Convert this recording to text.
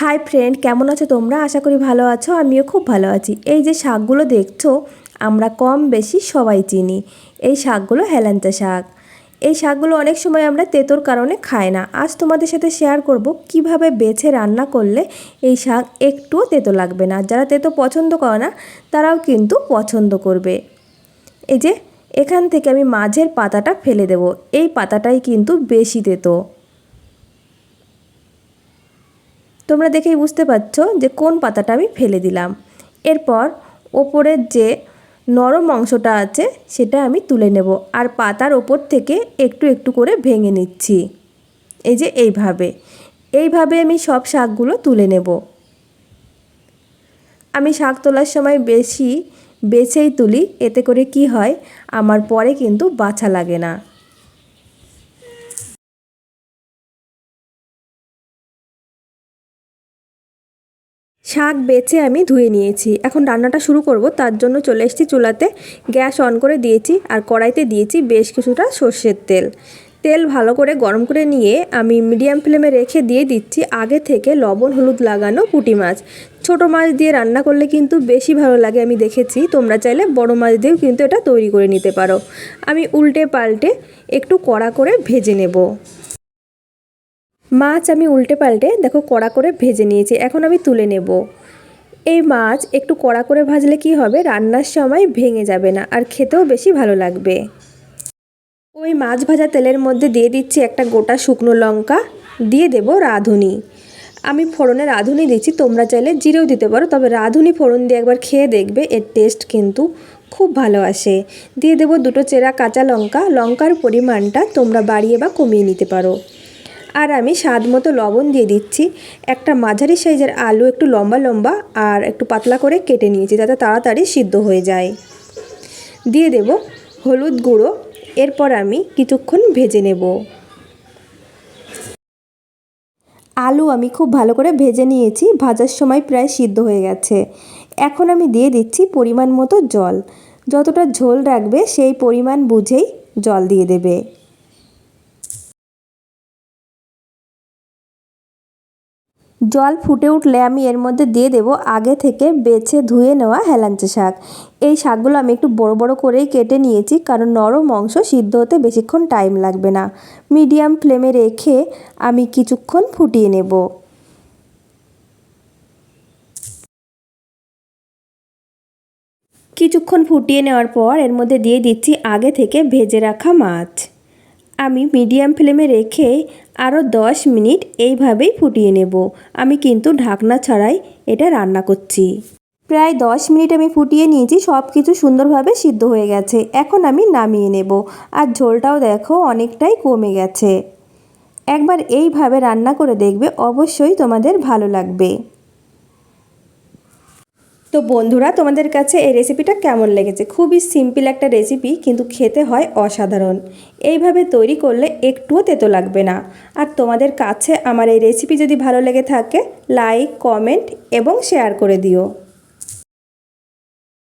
Hi friend কেমন আছো তোমরা? আশা করি ভালো আছো, আমিও খুব ভালো আছি। এই যে শাকগুলো দেখছ, আমরা কম বেশি সবাই চিনি। এই শাকগুলো হেলান্তা শাক। এই শাকগুলো অনেক সময় আমরা তেতোর কারণে খাই না। আজ তোমাদের সাথে শেয়ার করব কীভাবে বেছে রান্না করলে এই শাক একটুও তেতো লাগবে না। যারা তেতো পছন্দ করে না, তারাও কিন্তু পছন্দ করবে। এই যে, এখান থেকে আমি মাঝের পাতাটা ফেলে দেব। এই পাতাটাই কিন্তু বেশি তেতো। তোমরা দেখেই বুঝতে পারছ যে কোন পাতাটা আমি ফেলে দিলাম। এরপর ওপরের যে নরম অংশটা আছে, সেটা আমি তুলে নেব আর পাতার ওপর থেকে একটু একটু করে ভেঙে নিচ্ছি। এই যে এইভাবে। এইভাবে আমি সব শাকগুলো তুলে নেব। আমি শাক তোলার সময় বেশি বেছেই তুলি, এতে করে কি হয়? আমার পরে কিন্তু বাছা লাগে না। শাক বেছে আমি ধুয়ে নিয়েছি। এখন রান্নাটা শুরু করব, তার জন্য চলে এসেছি চুলাতে। গ্যাস অন করে দিয়েছি আর কড়াইতে দিয়েছি বেশ কিছুটা সর্ষের তেল। তেল ভালো করে গরম করে নিয়ে আমি মিডিয়াম ফ্লেমে রেখে দিয়ে দিচ্ছি আগে থেকে লবণ, হলুদ লাগানো পুঁটি মাছ। ছোট মাছ দিয়ে রান্না করলে কিন্তু বেশি ভালো লাগে, আমি দেখেছি। তোমরা চাইলে বড় মাছ দিয়েও কিন্তু এটা তৈরি করে নিতে পারো। আমি উল্টে পাল্টে একটু কড়া করে ভেজে নেব। মাছ আমি উল্টে পাল্টে, দেখো, কড়া করে ভেজে নিয়েছি। এখন আমি তুলে নেব। এই মাছ একটু কড়া করে ভাজলে কি হবে? রান্নার সময় ভেঙে যাবে না, আর খেতেও বেশি ভালো লাগবে। ওই মাছ ভাজা তেলের মধ্যে দিয়ে দিচ্ছি একটা গোটা শুকনো লঙ্কা, দিয়ে দেব রাঁধুনি। আমি ফোড়নে রাঁধুনি দিচ্ছি, তোমরা চাইলে জিরেও দিতে পারো, তবে রাঁধুনি ফোড়ন দিয়ে একবার খেয়ে দেখবে, এর টেস্ট কিন্তু খুব ভালো আসে। দিয়ে দেবো দুটো চেরা কাঁচা লঙ্কা, লঙ্কার পরিমাণটা তোমরা বাড়িয়ে বা কমিয়ে নিতে পারো। আর আমি স্বাদ মতো লবণ দিয়ে দিচ্ছি। একটা মাঝারি সাইজের আলু একটু লম্বা লম্বা আর একটু পাতলা করে কেটে নিয়েছি যাতে তাড়াতাড়ি সিদ্ধ হয়ে যায়। দিয়ে দেব হলুদ গুঁড়ো। এরপর আমি কিছুক্ষণ ভেজে নেব। আলু আমি খুব ভালো করে ভেজে নিয়েছি, ভাজার সময় প্রায় সিদ্ধ হয়ে গেছে। এখন আমি দিয়ে দিচ্ছি পরিমাণ মতো জল। যতটা ঝোল রাখবে সেই পরিমাণ বুঝেই জল দিয়ে দেবে। জল ফুটে উঠলে আমি এর মধ্যে দিয়ে দেব আগে থেকে বেছে ধুয়ে নেওয়া হেলাঞ্চা শাক। এই শাকগুলো আমি একটু বড় বড় করেই কেটে নিয়েছি কারণ নরম অংশ সিদ্ধ হতে বেশিক্ষণ টাইম লাগবে না। মিডিয়াম ফ্লেমে রেখে আমি কিছুক্ষণ ফুটিয়ে নেব। কিছুক্ষণ ফুটিয়ে নেওয়ার পর এর মধ্যে দিয়ে দিচ্ছি আগে থেকে ভেজে রাখা মাছ। আমি মিডিয়াম ফ্লেমে রেখে আরও দশ মিনিট এইভাবেই ফুটিয়ে নেব। আমি কিন্তু ঢাকনা ছাড়াই এটা রান্না করছি। প্রায় দশ মিনিট আমি ফুটিয়ে নিয়েছি সব কিছু সুন্দরভাবে সিদ্ধ হয়ে গেছে। এখন আমি নামিয়ে নেব। আর ঝোলটাও দেখো অনেকটাই কমে গেছে। একবার এইভাবে রান্না করে দেখবে অবশ্যই তোমাদের ভালো লাগবে। তো বন্ধুরা, তোমাদের কাছে এই রেসিপিটা কেমন লেগেছে? খুবই সিম্পল একটা রেসিপি কিন্তু খেতে হয় অসাধারণ। এইভাবে তৈরি করলে একটুও তেতো লাগবে না। আর তোমাদের কাছে আমার এই রেসিপি যদি ভালো লেগে থাকে লাইক কমেন্ট এবং শেয়ার করে দিও।